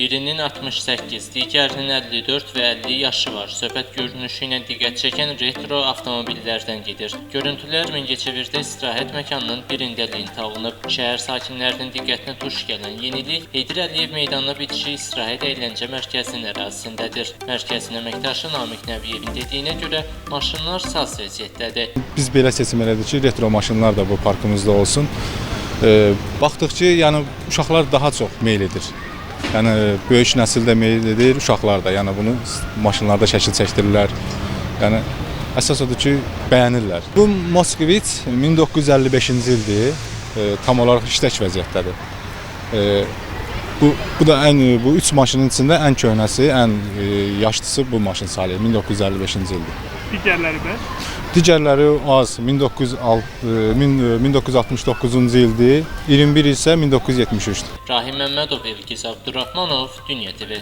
Birinin 68, digərinin 54 və 50 yaşı var. Söhbət görünüşü ilə diqqət çəkən retro avtomobillərdən gedir. Görüntülər Mingəçevirdə istirahət məkanının birində lent alınıb. Şəhər sakinlərinin diqqətinə tuş gələn yenilik Heydər Əliyev meydanına bitişik istirahət əyləncə mərkəzinin ərazisindədir. Mərkəzin əməkdaşı Namiq Nəbiyevin dediyinə görə maşınlar saz vəziyyətdədir. Biz belə seçim elədik ki, retro maşınlar da bu parkımızda olsun. E, baxdıq ki, yəni uşaqlar daha çox meyl edir. Yəni böyük nəsil də meyl edir, uşaqlar da. Yəni bunu maşınlarda şəkil çəkdirirlər. Yəni əsas odur ki, bəyənirlər. Bu Moskvich 1955-ci ildir. E, tam olaraq işlək vəziyyətdədir. E, bu bu da ən bu 3 maşının içində ən köhnəsi, ən e, yaşlısı bu maşın sayılır. 1955-ci ildir. Digərləri bəs? Digərləri az 1906 min- 1969-cu ildir. 21 isə 1973-dür. Rahim Məmmədov, Elgiz Abdurrahmanov, Dünya TV.